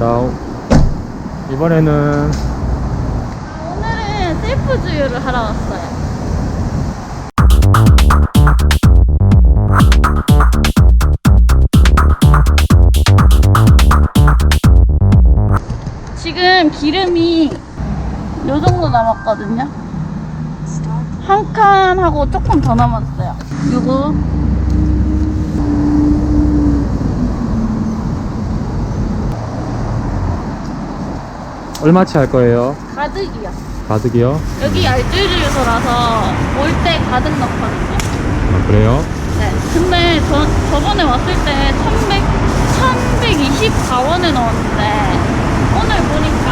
자, 이번에는 오늘은 셀프 주유를 하러 왔어요. 지금 기름이 요 정도 남았거든요. 한 칸 하고 조금 더 남았어요. 요거 얼마치 할 거예요? 가득이요. 가득이요? 여기 알뜰 주유소라서 올 때 가득 넣거든요. 아, 그래요? 네. 근데 저, 저번에 왔을 때 1100, 1124원에 넣었는데 오늘 보니까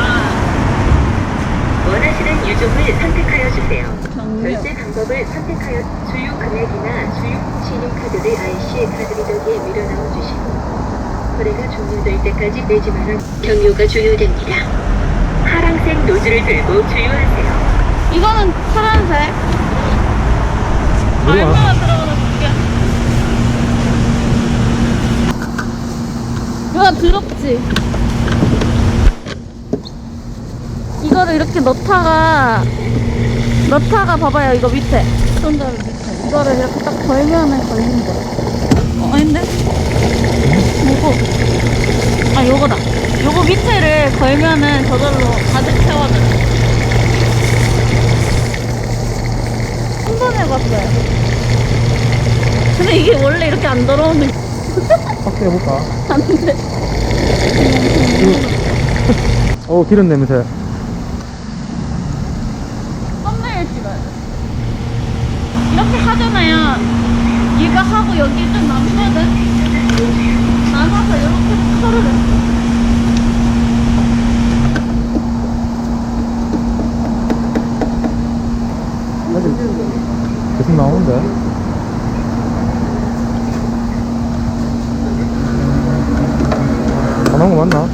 원하시는 유종을 선택하여 주세요. 결제 방법을 선택하여 주유 금액이나 주유 신용카드를 IC 카드 리더기에 밀어 넣어 주시고 거래가 종료될 때까지 내지만 원 경유가 종료됩니다. 파란색 노즐을 들고 주유하세요. 이거는 파란색. 뭐야? 얼마나 들어가나 볼게. 이거 더럽지? 이거를 이렇게 넣다가 넣다가 봐봐요 이거 밑에 손잡이 밑에 이거를 이렇게 딱 걸면은 거야 어 아닌데? 뭐고? 아 요거다 요거 밑에를 걸면은 저절로 가득 채워져 한번 해봤어요. 근데 이게 원래 이렇게 안 더러우는 확대 해볼까? 안돼. 오, 기름 냄새. 썸네일 찍어야 돼. 이렇게 하잖아요. 이거 하고 여기 좀 남거든 남아서 이렇게 털을 했어 아직 계속 나오는데? 다 나온 거 맞나?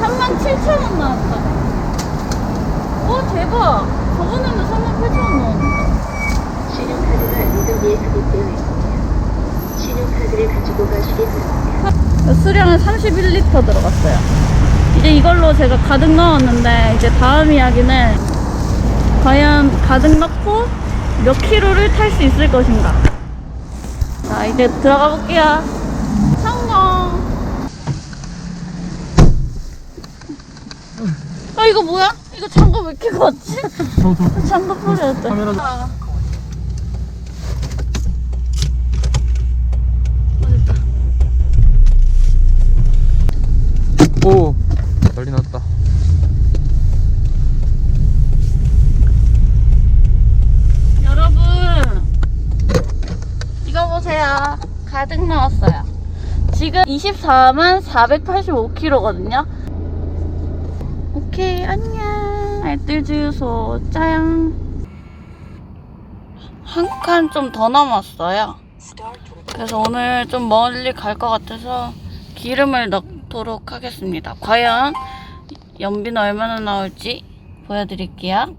삼만 7천 원 나왔다. 오 대박. 저번에는 3만 8천 원 나왔는데. 신용카드가 리더기에 삽입되어 있습니다. 신용카드를 가지고 가시기 바랍니다. 수량은 31리터 들어갔어요. 이제 이걸로 제가 가득 넣었는데 이제 다음 이야기는 과연 가득 넣고 몇 킬로를 탈 수 있을 것인가. 자 이제 들어가 볼게요. 성공. 아 이거 뭐야? 이거 장갑 왜 이렇게 걷지? 장갑 뿌려야 돼. 카메라 좀- 아. 어딨다. 오, 난리 났다. 여러분 이거 보세요. 가득 나왔어요. 지금 24만 485kg거든요. 오케이 안녕. 알뜰 주유소 짜양. 한 칸 좀 더 남았어요. 그래서 오늘 좀 멀리 갈 것 같아서 기름을 넣 도록 하겠습니다. 과연 연비는 얼마나 나올지 보여드릴게요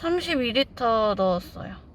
삼십이 리터 넣었어요.